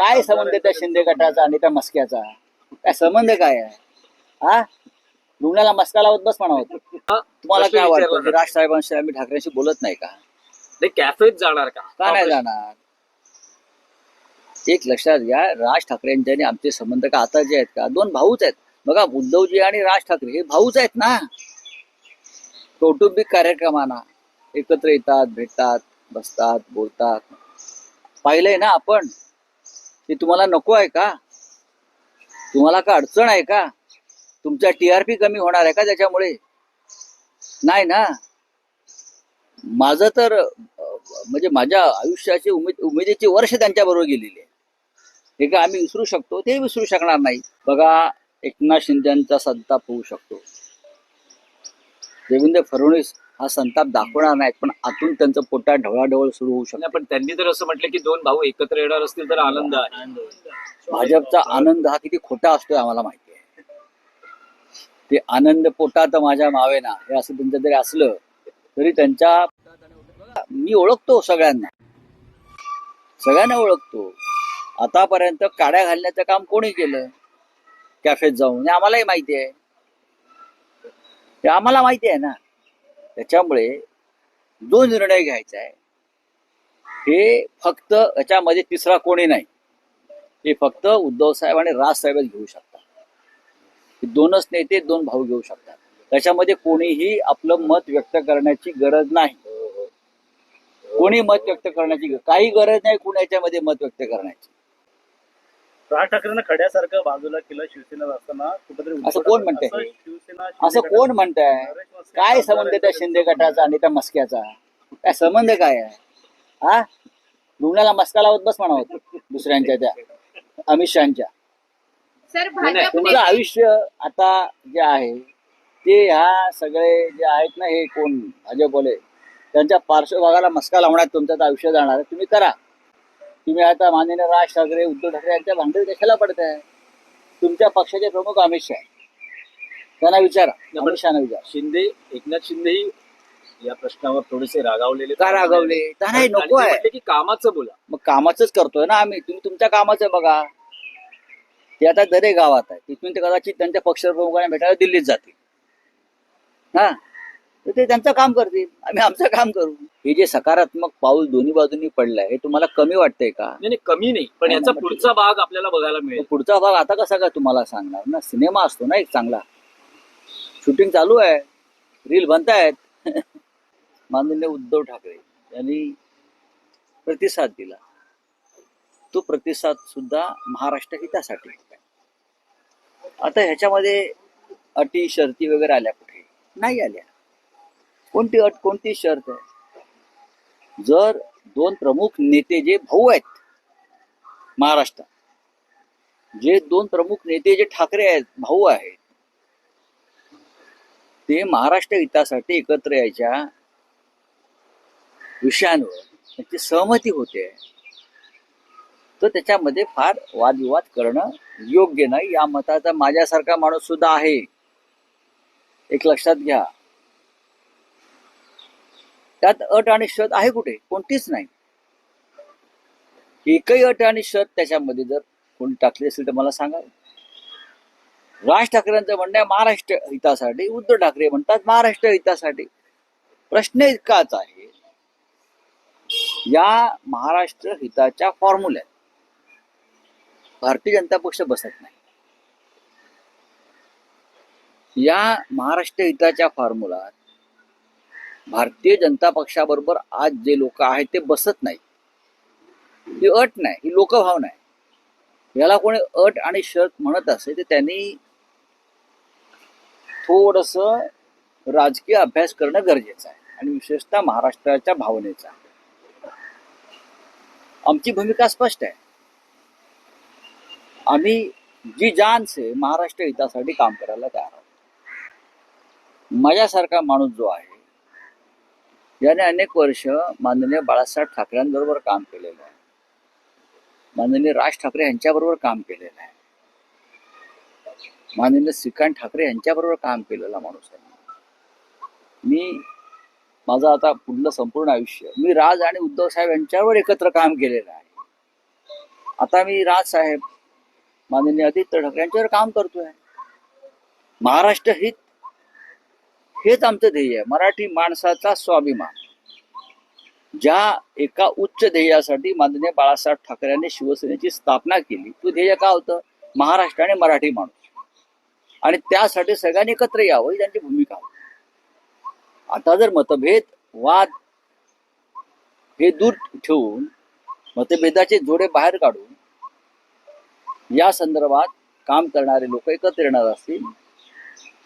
काय संबंध आहे त्या शिंदे गटाचा आणि त्या मस्क्याचा? काय संबंध काय आहे? हा? रुग्णाला मस्का लावत बस म्हणावं. तुम्हाला काय वाटतं? की राज साहेबांशी आम्ही ठाकरेंशी बोलत नाही का? ते कॅफेत जाणार का? का नाही जाणार? एक लक्षात घ्या राज ठाकरेंचे आणि आमचे संबंध का आता जे आहेत का? दोन भाऊच आहेत. बघा उद्धवजी आणि राज ठाकरे हे भाऊच आहेत ना? कौटुंबिक कार्यक्रमांना एकत्र येतात भेटतात बसतात बोलतात. पाहिलंय ना आपण? ते तुम्हाला नको आहे का? तुम्हाला का अडचण आहे का? तुमचा पी कमी होणार आहे का त्याच्यामुळे? नाही ना? माझं तर म्हणजे माझ्या आयुष्याची उमेद उमेदीची वर्ष त्यांच्याबरोबर गेलेली आहे. हे का आम्ही विसरू शकतो? ते विसरू शकणार नाही बघा एकनाथ शिंदेचा संताप होऊ शकतो. देवेंद्र फडणवीस हा संताप दाखवणार नाही पण आतून त्यांचं पोटात ढवळाढवळ सुरू होऊ शकतो. नाही, पण त्यांनी तर असं म्हटलं की दोन भाऊ एकत्र येणार असतील तर आनंद आहे. भाजपचा आनंद हा किती खोटा असतोय आम्हाला माहिती आहे. ते आनंद पोटात माझ्या मावेना हे असं त्यांचं जरी असलं तरी त्यांच्या मी ओळखतो सगळ्यांना. सगळ्यांना ओळखतो. आतापर्यंत काड्या घालण्याचं काम कोणी केलं? कॅफेत जाऊन. हे आम्हालाही माहिती आहे. ते आम्हाला माहिती आहे ना. त्याच्यामुळे जो निर्णय घ्यायचा आहे हे फक्त याच्यामध्ये तिसरा कोणी नाही. हे फक्त उद्धव साहेब आणि राज साहेबच घेऊ शकतात. दोनच नेते दोन भाऊ घेऊ शकतात. त्याच्यामध्ये कोणीही आपलं मत व्यक्त करण्याची गरज नाही. कोणी मत व्यक्त करण्याची काही गरज नाही कुणाच्यामध्ये मत व्यक्त करण्याची. राज ठाकरेंना खड्यासारखं बाजूला केलं शिवसेनेत असताना असं कोण म्हणतंय? असं शिवसेना कोण म्हणताय? काय संबंध आहे त्या. शिंदे गटाचा आणि त्या मस्क्याचा? काय संबंध काय आहे? हा? रुग्णाला मस्का लावत बस म्हणावं दुसऱ्यांच्या त्या अमित शहाच्या. तुमचं आयुष्य आता जे आहे ते ह्या सगळे जे आहेत ना हे कोण? भाजपवाले त्यांच्या पार्श्वभागाला मस्का लावण्यात तुमचं आयुष्य जाणार आहे. तुम्ही करा. तुम्ही आता माननीय राज ठाकरे उद्धव ठाकरे यांच्या भांडण कशाला पडताय? तुमच्या पक्षाचे प्रमुख अमित शहा. त्यांना विचारा शहाना विचारा. शिंदे एकनाथ शिंदेही या प्रश्नावर थोडेसे रागावलेले का रागावले? त्यांना हे आणि नको आहे. की कामाचं बोला. मग कामाचंच करतोय ना आम्ही. तुम्ही तुमच्या कामाचं बघा. ते आता दरे गावात आहे. तिथून ते कदाचित त्यांच्या पक्षप्रमुखांना भेटायला दिल्लीत जातील. हा? तर ते त्यांचं काम करतील. आम्ही आमचं काम करू. हे जे सकारात्मक पाऊल दोन्ही बाजूंनी पडलंय हे तुम्हाला कमी वाटतंय का? नाही नाही, कमी नाही. पण याचा पुढचा भाग आपल्याला बघायला मिळेल. पुढचा भाग आता कसा काय तुम्हाला सांगणार? ना सिनेमा असतो ना एक चांगला. शूटिंग चालू आहे. रील बनतायत. माननीय उद्धव ठाकरे यांनी प्रतिसाद दिला. तो प्रतिसाद सुद्धा महाराष्ट्र हितासाठी. आता ह्याच्यामध्ये अटी शर्ती वगैरे आल्या कुठे? नाही आल्या. कोणती अट कोणती शर्त आहे? जर दोन प्रमुख नेते जे भाऊ आहेत महाराष्ट्रात जे दोन प्रमुख नेते जे ठाकरे आहेत भाऊ आहेत ते महाराष्ट्र हितासाठी एकत्र यायच्या विषयांवर त्यांची सहमती होते. तर त्याच्यामध्ये फार वादविवाद करणं योग्य नाही. या मताचा माझ्यासारखा माणूस सुद्धा आहे. एक लक्षात घ्या. त्यात अट आणि शत आहे कुठे? कोणतीच नाही. एकही अट आणि शत त्याच्यामध्ये जर कोणी टाकली असेल तर मला सांगा. राज ठाकरेंचं म्हणणं आहे महाराष्ट्र हितासाठी. उद्धव ठाकरे म्हणतात महाराष्ट्र हितासाठी. प्रश्न इतकाच आहे. या महाराष्ट्र हिताच्या फॉर्म्युल्यात भारतीय जनता पक्ष बसत नाही. या महाराष्ट्र हिताच्या फॉर्म्युलात भारतीय जनता पक्षाबरोबर आज जे लोक आहेत ते बसत नाही ही अट नाही ही लोकभावना आहे याला कोणी अट आणि शर्त म्हणत असेल तर त्यांनी थोडस राजकीय अभ्यास करणं गरजेचं आहे. आणि विशेषतः महाराष्ट्राच्या भावनेचा आमची भूमिका स्पष्ट आहे. आम्ही जी जान से महाराष्ट्र हितासाठी काम करायला तयार आहोत. माझ्यासारखा माणूस जो आहे याने अनेक वर्ष माननीय बाळासाहेब ठाकरेंबरोबर काम केलेलं आहे. माननीय राज ठाकरे यांच्याबरोबर काम केलेलं आहे. माननीय श्रीकांत ठाकरे यांच्याबरोबर काम केलेला माणूस आहे. मी माझं आता पुढलं संपूर्ण आयुष्य मी राज आणि उद्धव साहेब यांच्यावर एकत्र काम केलेलं आहे. आता मी राज साहेब माननीय आदित्य ठाकरे यांच्यावर काम करतोय. महाराष्ट्र हित हेच आमचं ध्येय आहे. मराठी माणसाचा स्वाभिमान ज्या एका उच्च ध्येयासाठी माननीय बाळासाहेब ठाकरे यांनी शिवसेनेची स्थापना केली तो ध्येय का होतं? महाराष्ट्र आणि मराठी माणूस. आणि त्यासाठी सगळ्यांनी एकत्र यावं ही त्यांची भूमिका आता जर मतभेद वाद हे दूर ठेवून मतभेदाचे जोडे बाहेर काढून या संदर्भात काम करणारे लोक एकत्र येणार असतील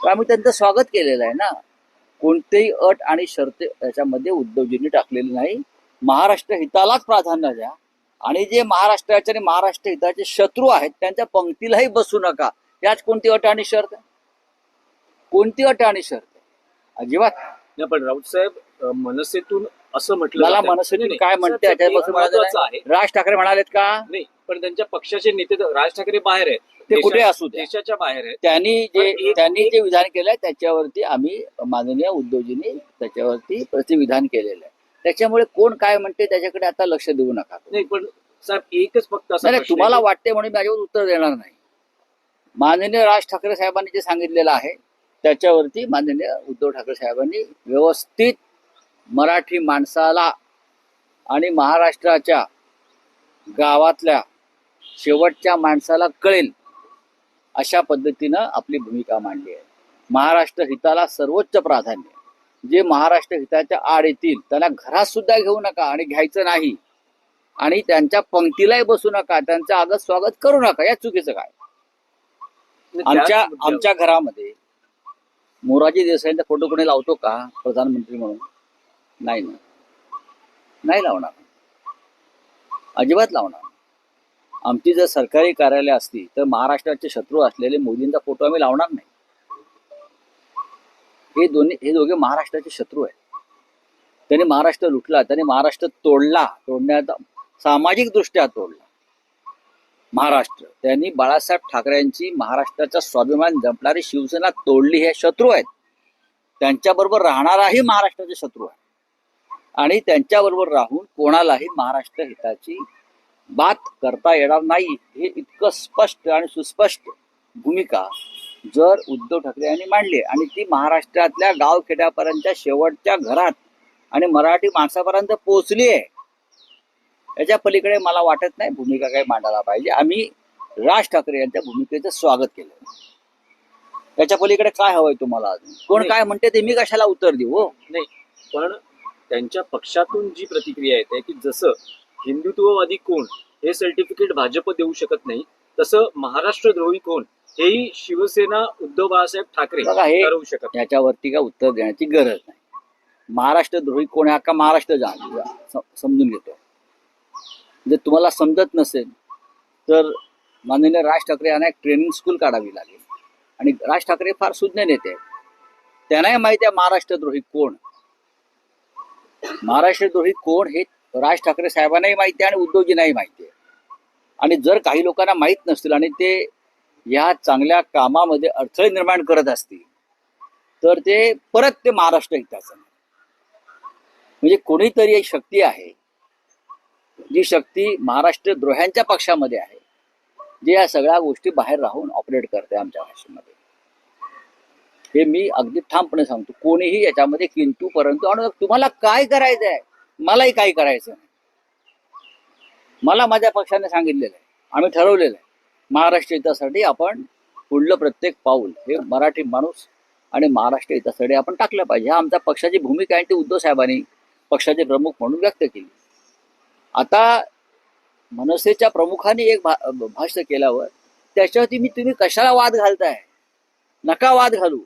तर आम्ही त्यांचं स्वागत केलेलं आहे ना. कोणतेही अट आणि शर्त याच्यामध्ये उद्धवजींनी टाकलेली नाही. महाराष्ट्र हितालाच प्राधान्य द्या. आणि जे महाराष्ट्राचे आणि महाराष्ट्र हिताचे शत्रू आहेत त्यांच्या पंक्तीलाही बसू नका. याच कोणती अट आणि शर्त आहे? कोणती अट आणि शर्त आहे? अजिबात. नाही पण राऊत साहेब मनसेतून असं म्हटलं मला नाही, काय म्हणते आहे. राज ठाकरे म्हणालेत का? नाही पण त्यांच्या पक्षाचे नेते राज ठाकरे बाहेर आहेत. ते कुठे असू देशाच्या बाहेर आहेत. त्यांनी जे त्यांनी जे विधान केलंय त्याच्यावरती आम्ही माननीय उद्धवजींनी त्याच्यावरती प्रतिविधान केलेलं आहे. त्याच्यामुळे कोण काय म्हणते त्याच्याकडे आता लक्ष देऊ नका. नाही पण साहेब एकच फक्त तुम्हाला आहे वाटते म्हणून मी याच्यावर उत्तर देणार नाही. माननीय राज ठाकरे साहेबांनी जे सांगितलेलं आहे त्याच्यावरती माननीय उद्धव ठाकरे साहेबांनी व्यवस्थित मराठी माणसाला आणि महाराष्ट्राच्या गावातल्या शेवटच्या माणसाला कळेल अशा पद्धतीनं आपली भूमिका मांडली आहे. महाराष्ट्र हिताला सर्वोच्च प्राधान्य जे महाराष्ट्र हिताच्या आड येतील त्यांना घरात सुद्धा घेऊ नका आणि घ्यायचं नाही. आणि त्यांच्या पंक्तीलाही बसू नका त्यांचं आगत स्वागत करू नका या चुकीचं काय? आमच्या आमच्या घरामध्ये मोरारजी देसाईंचा फोटो कोणी लावतो का? प्रधानमंत्री म्हणून. नाही ना. नाही लावणार. अजिबात लावणार आमची जर सरकारी कार्यालय असती तर महाराष्ट्राचे शत्रू असलेले मोदींचा फोटो आम्ही लावणार नाही. हे दोन्ही हे दोघे महाराष्ट्राचे शत्रू आहेत. त्यांनी महाराष्ट्र लुटला त्यांनी महाराष्ट्र तोडला तोडण्याचा सामाजिक दृष्ट्या तोडला. महाराष्ट्र. त्यांनी बाळासाहेब ठाकरेंची महाराष्ट्राचा स्वाभिमान जपणारी शिवसेना तोडली हे शत्रू आहेत. त्यांच्याबरोबर राहणाराही महाराष्ट्राचे शत्रू आहे आणि त्यांच्याबरोबर राहून कोणालाही महाराष्ट्र हिताची बात करता येणार नाही हे इतकं स्पष्ट आणि सुस्पष्ट भूमिका जर उद्धव ठाकरे यांनी मांडली आणि ती महाराष्ट्रातल्या गावखेड्यापर्यंतच्या शेवटच्या घरात आणि मराठी माणसापर्यंत पोहोचली आहे याच्या पलीकडे मला वाटत नाही भूमिका काही मांडायला पाहिजे. आम्ही राज ठाकरे यांच्या भूमिकेचं स्वागत केलं. त्याच्या पलीकडे काय हवंय तुम्हाला अजून? कोण. काय म्हणते ते मी कशाला उत्तर देऊ हो? नाही पण त्यांच्या पक्षातून जी प्रतिक्रिया येते की जसं हिंदुत्ववादी कोण हे सर्टिफिकेट भाजप देऊ शकत नाही तसं महाराष्ट्रद्रोही कोण हेही शिवसेना उद्धव बाळासाहेब ठाकरे ठरवू शकत. याच्यावरती काय उत्तर देण्याची गरज नाही. महाराष्ट्र द्रोही कोण आहे का महाराष्ट्र समजून घेतो. जर तुम्हाला समजत नसेल तर माननीय राज ठाकरे यांना एक ट्रेनिंग स्कूल काढावी लागेल. आणि राज ठाकरे फार सुज्ञ नेते आहेत. त्यांनाही माहिती आहे महाराष्ट्रद्रोही कोण. महाराष्ट्रद्रोही कोण हे राज ठाकरे साहेबांनाही माहिती आहे आणि उद्धवजींनाही माहिती आहे. आणि जर काही लोकांना माहीत नसतील आणि ते या चांगल्या कामामध्ये अडथळे निर्माण करत असतील तर ते परत ते महाराष्ट्र हिताचं म्हणजे कोणीतरी एक शक्ती आहे. जी शक्ती महाराष्ट्र द्रोह्यांच्या पक्षामध्ये आहे जे या सगळ्या गोष्टी बाहेर राहून ऑपरेट करते आमच्या भाषेमध्ये हे मी अगदी ठामपणे सांगतो. कोणीही याच्यामध्ये किंतू परंतु आणि तुम्हाला काय करायचं आहे? मलाही काही करायचं नाही. मला माझ्या पक्षाने सांगितलेलं आहे. आम्ही ठरवलेलं आहे. महाराष्ट्र हितासाठी आपण पुढलं प्रत्येक पाऊल हे मराठी माणूस आणि महाराष्ट्र हितासाठी आपण टाकलं पाहिजे. हा आमच्या पक्षाची भूमिका आहे ती उद्धव साहेबांनी पक्षाचे प्रमुख म्हणून व्यक्त केली. आता मनसेच्या प्रमुखाने एक भा भाष्य केल्यावर त्याच्यावरती मी तुम्ही कशाला वाद घालताय? नका वाद घालू.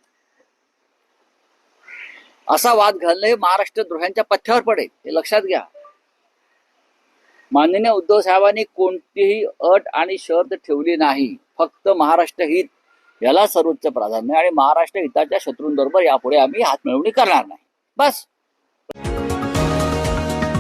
असा वाद घालणं हे महाराष्ट्र द्रोह्यांच्या पथ्यावर पडेल हे लक्षात घ्या. माननीय उद्धव साहेबांनी कोणतीही अट आणि शर्त ठेवली नाही फक्त महाराष्ट्र हित याला सर्वोच्च प्राधान्य आणि महाराष्ट्र हिताच्या शत्रूंबरोबर यापुढे आम्ही हातमिळवणी करणार नाही. बस.